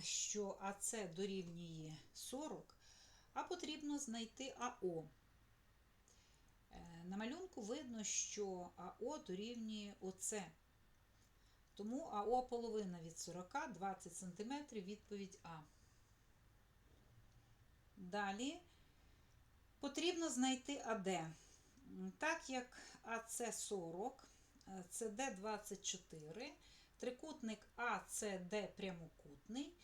що АЦ дорівнює 40, а потрібно знайти АО. Е, На малюнку видно, що АО дорівнює ОЦ. Тому АО половина від 40, 20 см, відповідь А. Далі потрібно знайти АД. Так як АЦ 40, е, СД 24, трикутник АЦД прямокутний,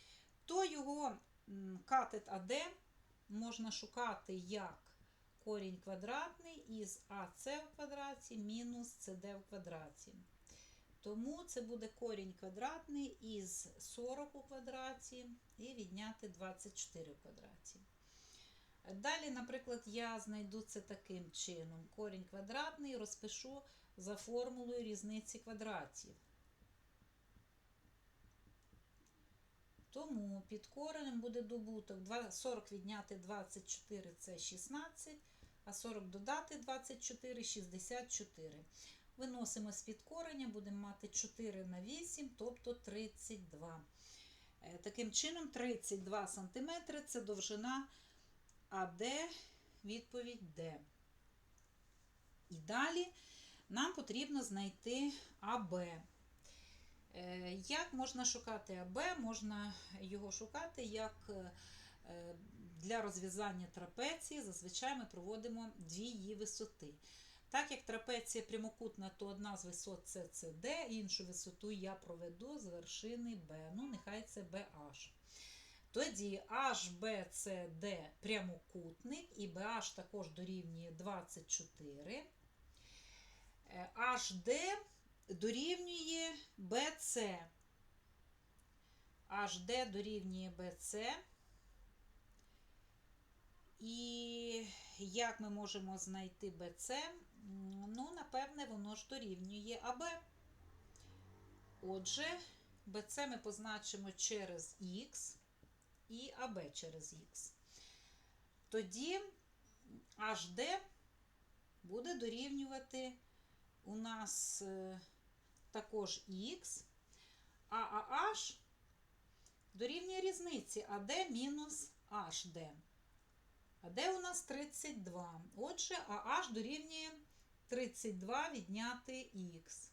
то його катет АД можна шукати як корінь квадратний із АЦ в квадраті мінус СД в квадраті. Тому це буде корінь квадратний із 40 у квадраті і відняти 24 в квадраті. Далі, наприклад, я знайду це таким чином. Корінь квадратний розпишу за формулою різниці квадратів. Тому під коренем буде добуток 40 відняти 24 це 16, а 40 додати 24 64. Виносимо з-під кореня, будемо мати 4 на 8, тобто 32. Е, Таким чином, 32 см це довжина АД, відповідь Д. І далі нам потрібно знайти АБ. Е, Як можна шукати АБ? Можна його шукати як е, для розв'язання трапеції. Зазвичай ми проводимо дві її висоти. Так як трапеція прямокутна, то одна з висот це CD, іншу висоту я проведу з вершини B. Ну, нехай це BH. Тоді HBCD прямокутник і BH також дорівнює 24. Е, HD дорівнює BC. HD дорівнює BC. І як ми можемо знайти BC? Ну, напевне, воно ж дорівнює АБ. Отже, BC ми позначимо через Х і АБ через Х. Тоді HD буде дорівнювати у нас е, також Х, а AH дорівнює різниці AD мінус HD. А де у нас 32? Отже, AH дорівнює 32 відняти Х.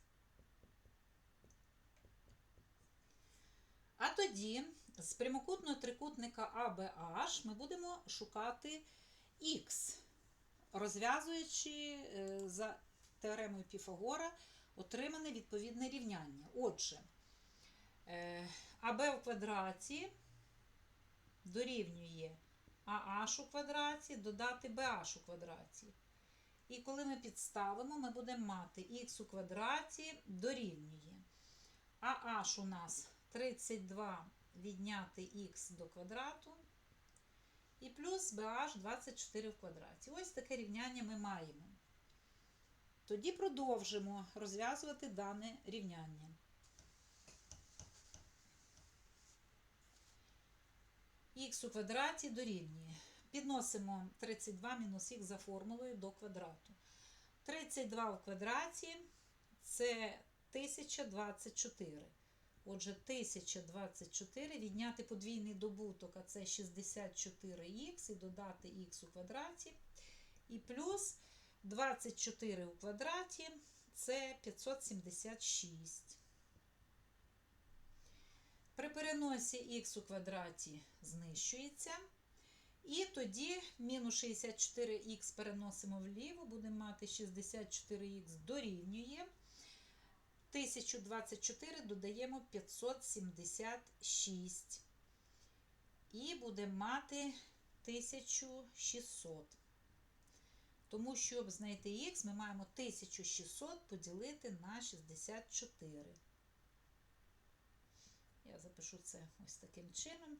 А тоді з прямокутного трикутника ABH ми будемо шукати Х, розв'язуючи е, за теоремою Піфагора отримане відповідне рівняння. Отже, е, АБ в квадраті дорівнює АH у квадраті додати BH у квадраті. І коли ми підставимо, ми будемо мати х у квадраті дорівнює. AH у нас 32 відняти х до квадрату. І плюс BH 24 в квадраті. Ось таке рівняння ми маємо. Тоді продовжимо розв'язувати дане рівняння. х у квадраті дорівнює. Підносимо 32 мінус х за формулою до квадрату. 32 в квадраті це 1024. Отже, 1024 відняти подвійний добуток, а це 64х, і додати х у квадраті. І плюс 24 у квадраті це 576. При переносі х у квадраті знищується. І тоді мінус 64х переносимо вліво, будемо мати 64х дорівнює. 1024 додаємо 576. І будемо мати 1600. Тому, щоб знайти х, ми маємо 1600 поділити на 64. Я запишу це ось таким чином.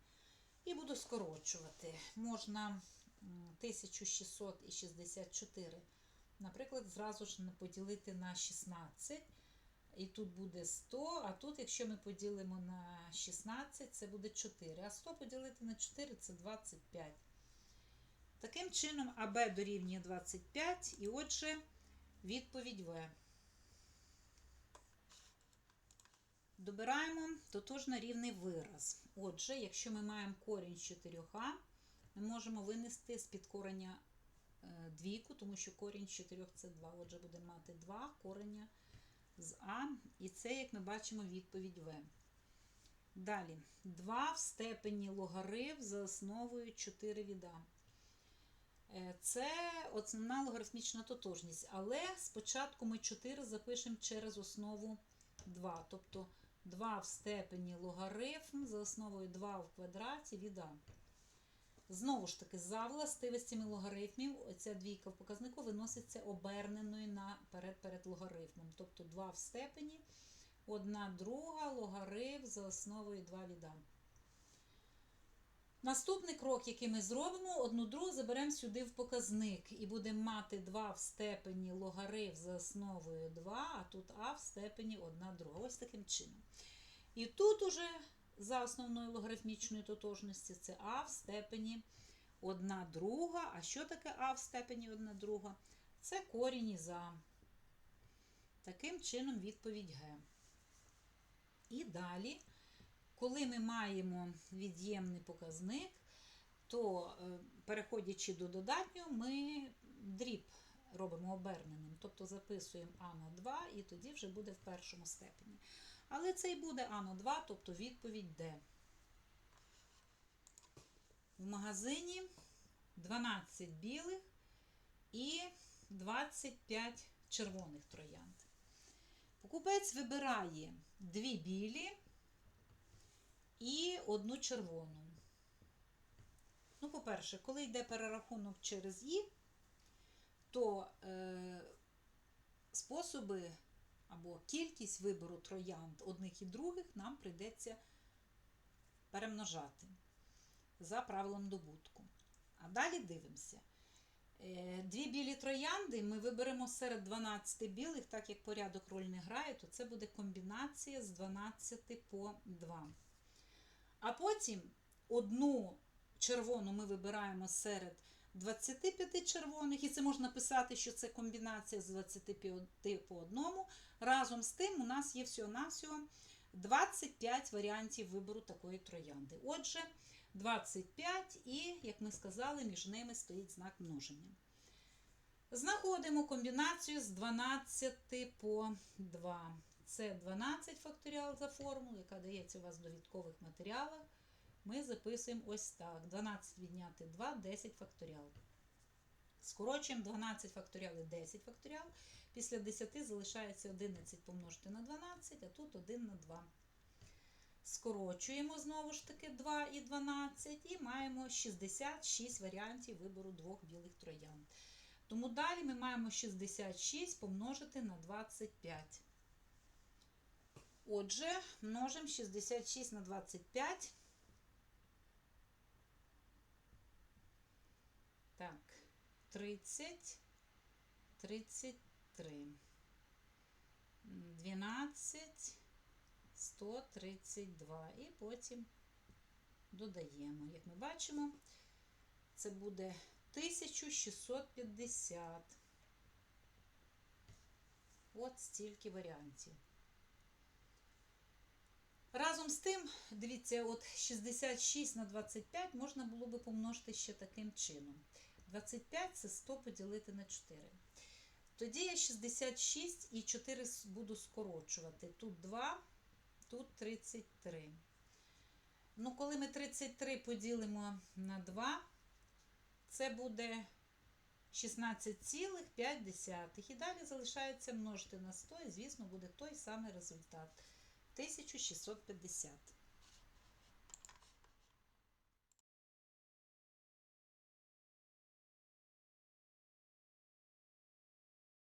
І буду скорочувати. Можна 1600 і 64, наприклад, зразу ж поділити на 16. І тут буде 100, а тут, якщо ми поділимо на 16, це буде 4. А 100 поділити на 4 це 25. Таким чином, АБ дорівнює 25, і отже, відповідь В. Добираємо тотожно рівний вираз. Отже, якщо ми маємо корінь з 4а, ми можемо винести з підкорення е, двійку, тому що корінь з 4 це 2. Отже, будемо мати 2 корення з А, і це, як ми бачимо, відповідь В. Далі 2 в степені логарифм за основою 4 від А. Е, Це основна логарифмічна тотожність, але спочатку ми 4 запишемо через основу 2. Тобто 2 в степені логарифм за основою 2 в квадраті від А. Знову ж таки, за властивостями логарифмів, оця двійка в показнику виноситься оберненою наперед перед логарифмом. Тобто 2 в степені, 1 друга логарифм за основою 2 від А. Наступний крок, який ми зробимо, одну другу заберемо сюди в показник і будемо мати 2 в степені логарифм за основою 2, а тут а в степені 1 друга. Ось таким чином. І тут уже за основною логарифмічною тотожністю це а в степені 1 друга. А що таке а в степені 1 друга? Це корінь із а. Таким чином відповідь Г. І далі. Коли ми маємо від'ємний показник, то, е, переходячи до додатнього, ми дріб робимо оберненим, тобто записуємо а на 2 і тоді вже буде в першому степені. Але це і буде а на 2, тобто відповідь Д. В магазині 12 білих і 25 червоних троянд. Покупець вибирає дві білі і одну червону. Ну, по-перше, коли йде перерахунок через І, то е, способи або кількість вибору троянд одних і других нам прийдеться перемножати за правилом добутку. А далі дивимося. Е, Дві білі троянди ми виберемо серед 12 білих, так як порядок роль не грає, то це буде комбінація з 12 по 2. А потім одну червону ми вибираємо серед 25 червоних, і це можна писати, що це комбінація з 25 по одному. Разом з тим, у нас є всього-навсього 25 варіантів вибору такої троянди. Отже, 25 і, як ми сказали, між ними стоїть знак множення. Знаходимо комбінацію з 12 по 2. Це 12 факторіал за формулу, яка дається у вас в довідкових матеріалах. Ми записуємо ось так. 12 відняти 2, 10 факторіал. Скорочуємо 12 факторіал і 10 факторіал. Після 10 залишається 11 помножити на 12, а тут 1 на 2. Скорочуємо знову ж таки 2 і 12 і маємо 66 варіантів вибору двох білих троянд. Тому далі ми маємо 66 помножити на 25. Отже, множимо 66 на 25. Так, 30, 33, 12, 132. І потім додаємо. Як ми бачимо, це буде 1650. От стільки варіантів. Разом з тим, дивіться, от 66 на 25 можна було би помножити ще таким чином. 25 це 100 поділити на 4. Тоді я 66 і 4 буду скорочувати. Тут 2, тут 33. Ну, коли ми 33 поділимо на 2, це буде 16,5. І далі залишається множити на 100, і, звісно, буде той самий результат. 1650.